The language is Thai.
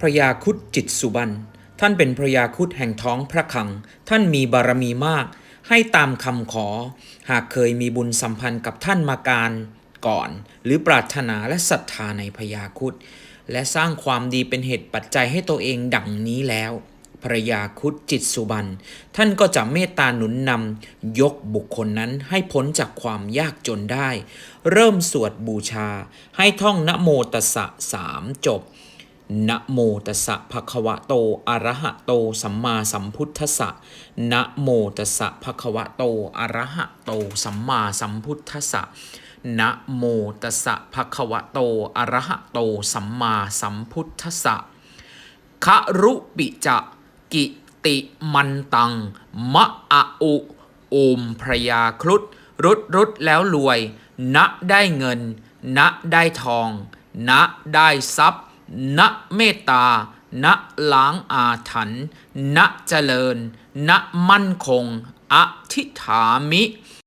พระยาคุดจิตสุบรรณท่านเป็นพระยาคุดแห่งท้องพระคลัง ท่านมีบารมีมาก ให้ตามคำขอ หากเคยมีบุญสัมพันธ์กับท่านมาการก่อน หรือปรารถนาและศรัทธาในพระยาคุดและสร้างความดีเป็นเหตุปัจจัยให้ตัวเองดังนี้แล้วภรยาคุดจิตสุบรรณท่านก็จะเมตตาหนุนนำยกบุคคลนั้นให้พ้นจากความยากจนได้ เริ่มสวดบูชาให้ท่องนโมตัสสะสามจบ นะโมตัสสะภะคะวะโต อะระหะโต สัมมาสัมพุทธัสสะนะโมตัสสะภะคะวะโต อะระหะโต สัมมาสัมพุทธัสสะนะโมตัสสะภะคะวะโต อะระหะโต สัมมาสัมพุทธัสสะครุปิจะกิติมันตัง มะอะอุโอมพระยาครุฑรุดรุดแล้วรวย ณได้เงิน ณได้ทอง ณได้ทรัพย์ ณเมตตา ณล้างอาถรรพ์ณเจริญ ณมั่นคง อธิษฐามิ